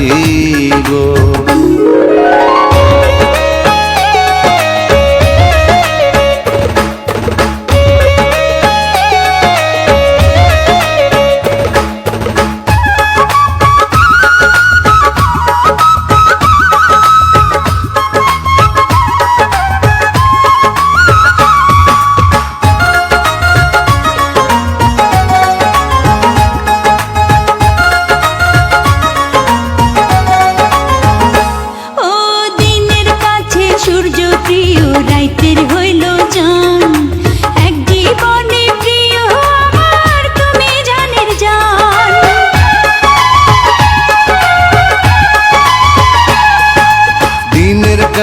ভালোবাসি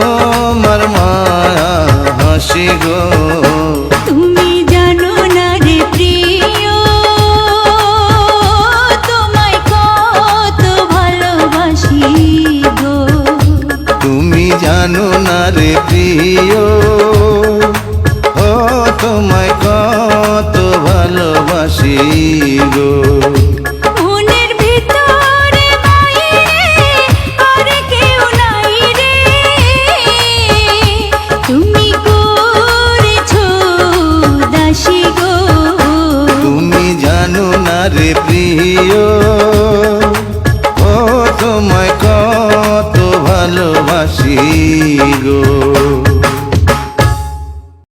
তোমার মায়া হাসি গো। তুমি জানো না রে প্রিয় তোমায় কত ভালোবাসি গো। তুমি জানো না রে প্রিয় ও তোমায় কত ভালোবাসি ভালোবাসি গো।